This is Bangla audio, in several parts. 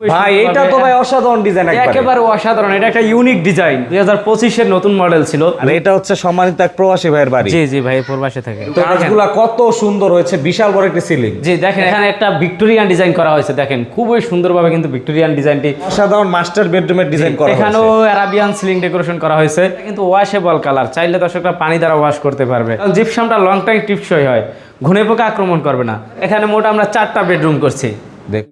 ভাই এটা তো ভাই অসাধারণ ডিজাইন একবারে। অসাধারণ এটা একটা ইউনিক ডিজাইন দুই হাজার পঁচিশের নতুন মডেল ছিল। আর এটা হচ্ছে সম্মানিত এক প্রবাসী ভাইয়ের বাড়ি। জি জি ভাই প্রবাসে থাকে। তো কাজগুলা কত সুন্দর হয়েছে বিশাল বড় একটি সিলিং জি দেখেন এখানে একটা ভিক্টোরিয়ান ডিজাইন করা হয়েছে দেখেন। খুবই সুন্দরভাবে কিন্তু ভিক্টোরিয়ান ডিজাইনটি অসাধারণ মাস্টার বেডরুমের ডিজাইন করা এখানেও অ্যারাবিয়ান সিলিং ডেকোরেশন করা হয়েছে। কিন্তু ওয়াশেবল কালার চাইলে দর্শকরা পানি দ্বারা ওয়াশ করতে পারবে। জিপসামটা লং টাইম টিপসই হয় ঘুনে পোকা আক্রমণ করবে না। এখানে মোট আমরা চারটা বেডরুম করছি। দেখ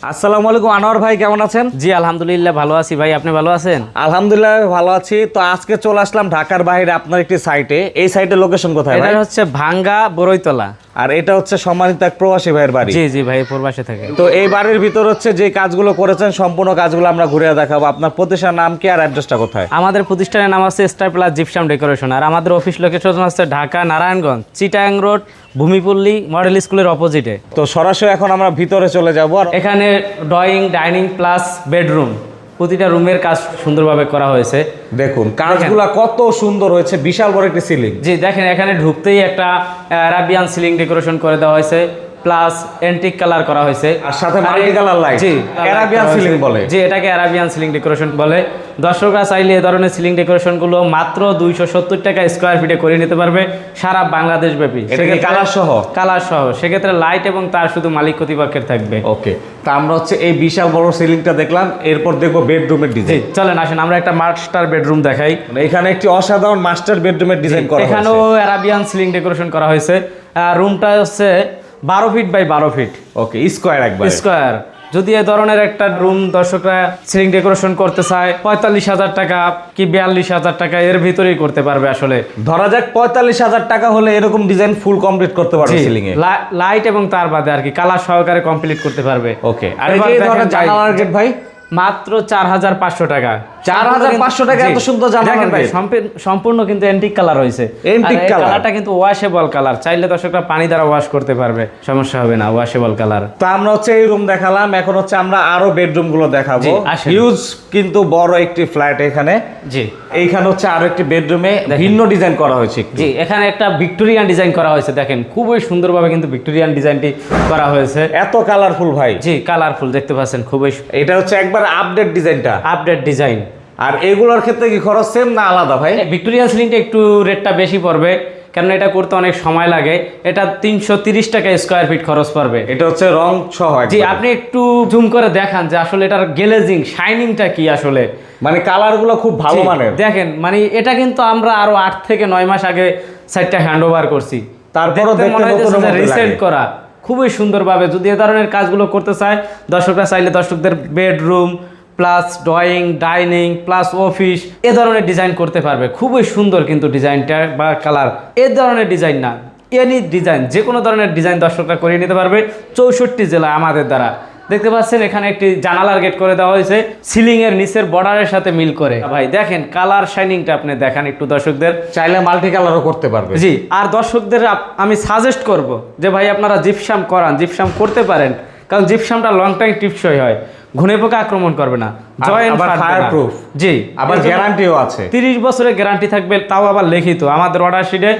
আসসালামু আলাইকুম আনোয়ার ভাই কেমন আছেন? জি আলহামদুলিল্লাহ ভালো আছি। ভাই আপনি ভালো আছেন? আলহামদুলিল্লাহ ভালো আছি। তো আজকে চলে আসলাম ঢাকার বাইরে আপনার একটি সাইটে এই সাইটের লোকেশন কোথায় এটা হচ্ছে ভাঙ্গা বড়ইতলা আর এটা হচ্ছে সম্মানিত এক প্রবাসী ভাইয়ের বাড়ি। জি জি ভাই প্রবাসে থাকে। তো এই বাড়ির ভিতর হচ্ছে যে কাজগুলো করেছেন সম্পূর্ণ কাজগুলো আমরা ঘুরে দেখাবো। আপনার প্রতিষ্ঠান নাম কি আর অ্যাড্রেসটা কোথায়? আমাদের প্রতিষ্ঠানের নাম আছে স্টার প্লাস জিপসাম ডেকোরেশন আর আমাদের অফিস লোকেশন হচ্ছে ঢাকা নারায়ণগঞ্জ চিটাং রোড ভূমিপল্লী মডেল স্কুলের অপোজিটে তো সরাসরি এখন আমরা ভিতরে চলে যাব। আর এখানে ড্রয়িং ডাইনিং প্লাস বেডরুম প্রতিটা রুমের কাজ সুন্দরভাবে করা হয়েছে। দেখুন কাজগুলা কত সুন্দর হয়েছে বিশাল বড় একটি সিলিং জি দেখেন এখানে ঢুকতেই একটা অ্যারাবিয়ান সিলিং ডেকোরেশন করে দেওয়া হয়েছে। প্লাস এন্টিক কালার করা হয়েছে। আর সাথে মাল্টি কালার লাইট জি অ্যারাবিয়ান সিলিং বলে। জি এটাকে অ্যারাবিয়ান সিলিং ডেকোরেশন বলে। দর্শকরা চাইলে এ ধরনের সিলিং ডেকোরেশনগুলো মাত্র দুইশো সত্তর টাকা স্কোয়ার ফিটে করে নিতে পারবে সারা বাংলাদেশ ব্যাপী। কি কালার সহ? কালার সহ। সেক্ষেত্রে লাইট এবং তার শুধু মালিক কর্তৃপক্ষের থাকবে। ওকে তা আমরা হচ্ছে এই বিশাল বড় সিলিংটা দেখলাম এরপর দেখব বেডরুমের ডিজাইন চলেন আসেন আমরা একটা মাস্টার বেডরুম দেখাই। এখানে একটি অসাধারণ মাস্টার বেডরুমের ডিজাইন করা এখানেও অ্যারাবিয়ান সিলিং ডেকোরেশন করা হয়েছে। রুমটা হচ্ছে বারো ফিট বাই বারো ফিট ওকে স্কোয়ার একবার। স্কোয়ার যদি এ ধরনের একটা রুম দর্শকরা সিলিং ডেকোরেশন করতে চায় পঁয়তাল্লিশ হাজার টাকা কি বিয়াল্লিশ হাজার টাকা এর ভিতরেই করতে পারবে আসলে। ধরা যাক পঁয়তাল্লিশ হাজার টাকা হলে এরকম ডিজাইন ফুল কমপ্লিট করতে পারবে সিলিং এ। লাইট এবং তার বাদে আর কি কালার সহকারে কমপ্লিট করতে পারবে। ওকে আর জানালার গেট ভাই মাত্র চার হাজার পাঁচশো টাকা। 4,500 টাকা এত সুন্দর জানালার দেখেন ভাই সম্পূর্ণ- কিন্তু এন্টিক কালার হয়েছে colour? কালারটা কিন্তু ওয়াশেবল কালার চাইলে দর্শকরা পানি দ্বারা ওয়াশ করতে পারবে। সমস্যা হবে না ওয়াশেবল কালার তো আমরা হচ্ছে এই রুম দেখালাম। এখন হচ্ছে আমরা আরও বেডরুমগুলো দেখাবো। হিউজ কিন্তু বড় একটি ফ্ল্যাট এখানে। জি। এইখানে হচ্ছে আরও একটি বেডরুমে। ভিন্ন ডিজাইন করা হয়েছে জি এখানে একটা ভিক্টোরিয়ান ডিজাইন করা হয়েছে। দেখেন খুবই সুন্দরভাবে কিন্তু ভিক্টোরিয়ান ডিজাইনটি করা হয়েছে। এত কালারফুল ভাই। জি কালারফুল দেখতে পাচ্ছেন খুবই এটা হচ্ছে একবার আপডেট ডিজাইনটা আপডেট ডিজাইন আর এগুলোর ক্ষেত্রে কি খরচ সেম না আলাদা ভাই? ভিক্টোরিয়ান সিলিংটা একটু রেটটা বেশি পড়বে কারণ এটা করতে অনেক সময় লাগে। এটা তিনশো টাকা স্কোয়ার ফিট খরচ পড়বে। এটা হচ্ছে রং সহ জি আপনি একটু জুম করে দেখান যে আসলে এটার গ্লেজিং শাইনিংটা কি আসলে? মানে কালারগুলো খুব ভালো জি, মানের। দেখেন মানে এটা কিন্তু আমরা আরও আট থেকে নয় মাস আগে সাইটটা হ্যান্ড ওভার করছি। তারপরও দেখতে নতুনের রিসেন্ট করা। খুবই সুন্দরভাবে যদি এ ধরনের কাজগুলো করতে চায়, দর্শকরা চাইলে দর্শকদের bedroom plus drawing dining plus office এ ধরনের ডিজাইন করতে পারবে। খুবই সুন্দর কিন্তু ডিজাইনটা বা কালার এ ধরনের ডিজাইন না এনি ডিজাইন যে কোনো ধরনের ডিজাইন দর্শকরা করিয়ে নিতে পারবে। চৌষট্টি জেলা আমাদের দ্বারা। দেখতে পাচ্ছেন এখানে একটি জানালার গেট করে দেওয়া হয়েছে। সিলিং এর নিচের বর্ডারের সাথে মিল করে। ভাই দেখেন কালার শাইনিংটা আপনি দেখান একটু দর্শকদের। চাইলে মাল্টি কালারও করতে পারবে জি আর দর্শকদের আমি সাজেস্ট করব যে ভাই আপনারা জিপসাম করান জিপসাম করতে পারেন কারণ জিপসামটা লং টাইম টিপসই হয়। ঘুনে পোকা আক্রমণ করবে না। জি। আবার গ্যারান্টিও আছে। তিরিশ বছরের গ্যারান্টি থাকবে তাও আবার লিখিত। আমাদের অর্ডার শিটে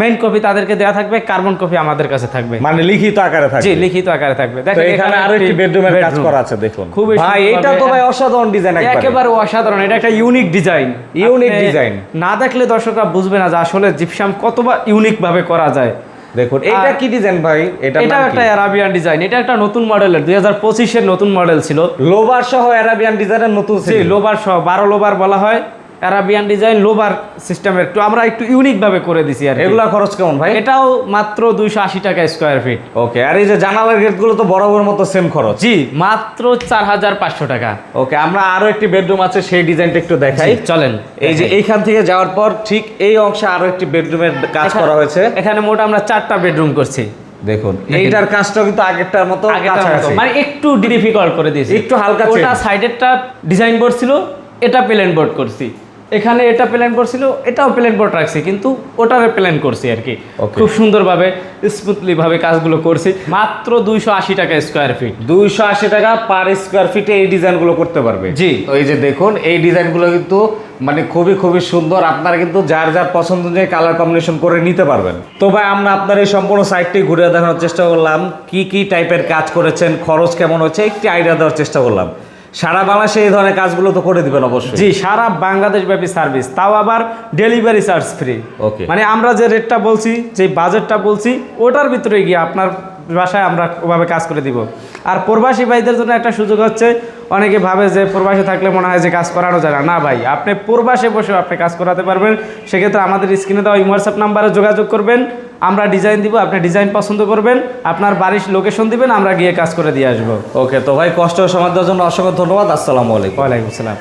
মেইন কপি তাদেরকে দেওয়া থাকবে কার্বন কপি আমাদের কাছে থাকবে। মানে লিখিত আকারে থাকে জি লিখিত আকারে থাকবে। দেখেন এখানে আরও একটি বেডরুমের কাজ করা আছে দেখুন। খুবই ভাই এটা তো ভাই অসাধারণ ডিজাইন একবারে। একেবারে অসাধারণ এটা একটা ইউনিক ডিজাইন Unique design। না দেখলে দর্শকরা বুঝবে না যে আসলে জিপসাম কতবার ইউনিক ভাবে করা যায়। দেখুন এটা কি ডিজাইন ভাই? এটা এটা একটা অ্যারাবিয়ান ডিজাইন এটা একটা নতুন মডেলের দুই হাজার পঁচিশের নতুন মডেল ছিল। লোভার সহ অ্যারাবিয়ান ডিজাইনের নতুন সিরিজ লোবার সহ বারো লোবার বলা হয়। অ্যারাবিয়ান ডিজাইন লোবার সিস্টেমের একটু আমরা একটু ইউনিক ভাবে করে দিছি আর। এগুলা খরচ কেমন ভাই? এটাও মাত্র দুইশো আশি টাকা স্কোয়ার ফিট ওকে আর এই যে জানালার গেটগুলো তো বরাবর মতো সেম খরচ। জি মাত্র চার হাজার পাঁচশো টাকা। ওকে আমরা আরও একটি বেডরুম আছে সেই ডিজাইনটা একটু দেখাই। চলেন। এই যে এইখান থেকে যাওয়ার পর ঠিক এই অংশে আরও একটি বেডরুমের কাজ করা হয়েছে। এখানে মোট আমরা চারটা বেডরুম করছি। দেখুন এইটার কাজটা কিন্তু আগেরটার মতো। কাছাকাছি। মানে একটু ডিফিকাল্ট করে দিয়েছি। একটু হালকা ওটা। সাইডেরটা ডিজাইন বোর্ড ছিল এটা প্লেন বোর্ড করছি। এখানে এটা প্ল্যান করছিল এটাও প্ল্যান করে রাখছি কিন্তু ওটার প্ল্যান করছি আর কি. খুব সুন্দরভাবে স্মুথলি ভাবে কাজগুলো করছি। মাত্র দুইশো আশি টাকা স্কোয়ার ফিট দুইশো আশি টাকা পার স্কোয়ার ফিটে এই ডিজাইনগুলো করতে পারবে। জি। তো এই যে দেখুন এই ডিজাইনগুলো কিন্তু মানে খুবই খুবই সুন্দর। আপনারা কিন্তু যার যার পছন্দ অনুযায়ী কালার কম্বিনেশন করে নিতে পারবেন। তো ভাই আমরা আপনার এই সম্পূর্ণ সাইটটি ঘুরে দেখানোর চেষ্টা করলাম। কি কি টাইপের কাজ করেছেন খরচ কেমন হচ্ছে একটি আইডিয়া দেওয়ার চেষ্টা করলাম। সারা বাংলাদেশে এই ধরনের কাজগুলো তো করে দিবেন অবশ্যই। জি সারা বাংলাদেশ ব্যাপী সার্ভিস তাও আবার ডেলিভারি চার্জ ফ্রি। ওকে। মানে আমরা যে রেটটা বলছি যে বাজেটটা বলছি ওটার ভিতরে গিয়ে আপনার বাসায় আমরা ওভাবে কাজ করে দিব। আর প্রবাসী ভাইদের জন্য একটা সুযোগ হচ্ছে অনেকে ভাবে যে প্রবাসে থাকলে মনে হয় যে কাজ করানো যায় না। না ভাই আপনি প্রবাসে বসেও আপনি কাজ করাতে পারবেন। সেক্ষেত্রে আমাদের স্ক্রিনে দেওয়া হোয়াটসঅ্যাপ নাম্বারে যোগাযোগ করবেন। আমরা ডিজাইন দিব আপনি ডিজাইন পছন্দ করবেন আপনার বাড়ির লোকেশন দিবেন আমরা গিয়ে কাজ করে দিয়ে আসব। ওকে তো ভাই কষ্ট সময় দেওয়ার জন্য অসংখ্য ধন্যবাদ আসসালামু আলাইকুম। ওয়ালাইকুম আসসালাম।